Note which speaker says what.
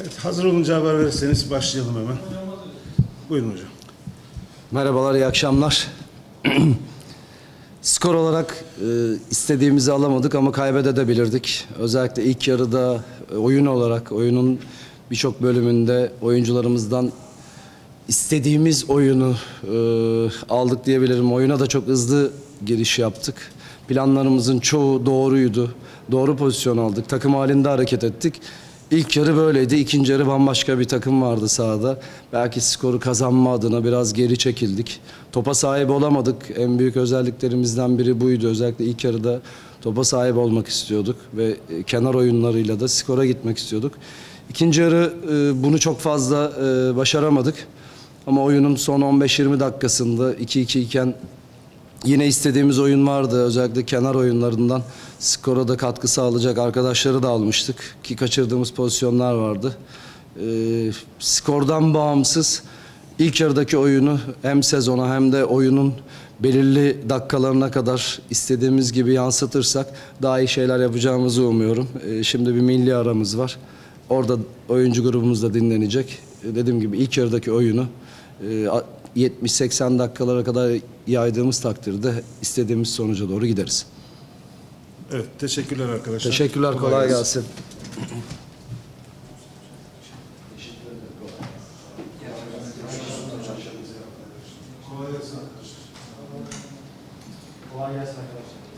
Speaker 1: Evet, hazır olunca haber verirseniz başlayalım hemen. Buyurun hocam.
Speaker 2: Merhabalar, iyi akşamlar. Skor olarak e, istediğimizi alamadık ama kaybedebilirdik. Özellikle ilk yarıda e, oyun olarak, oyunun birçok bölümünde oyuncularımızdan istediğimiz oyunu e, aldık diyebilirim. Oyuna da çok hızlı giriş yaptık. Planlarımızın çoğu doğruydu. Doğru pozisyon aldık. Takım halinde hareket ettik. İlk yarı böyleydi. İkinci yarı bambaşka bir takım vardı sahada. Belki skoru kazanma adına biraz geri çekildik. Topa sahip olamadık. En büyük özelliklerimizden biri buydu. Özellikle ilk yarıda topa sahip olmak istiyorduk ve e, kenar oyunlarıyla da skora gitmek istiyorduk. İkinci yarı e, bunu çok fazla e, başaramadık. Ama oyunun son 15-20 dakikasında 2-2 iken yine istediğimiz oyun vardı. Özellikle kenar oyunlarından skora da katkı sağlayacak arkadaşları da almıştık. Ki kaçırdığımız pozisyonlar vardı. Ee, skordan bağımsız ilk yarıdaki oyunu hem sezona hem de oyunun belirli dakikalarına kadar istediğimiz gibi yansıtırsak daha iyi şeyler yapacağımızı umuyorum. Ee, şimdi bir milli aramız var. Orada oyuncu grubumuz da dinlenecek. Ee, Dediğim gibi ilk yarıdaki oyunu e, ee, 70-80 dakikalara kadar yaydığımız takdirde istediğimiz sonuca doğru gideriz.
Speaker 1: Evet, teşekkürler arkadaşlar.
Speaker 2: Teşekkürler, kolay, kolay gelsin. Kolay gelsin arkadaşlar.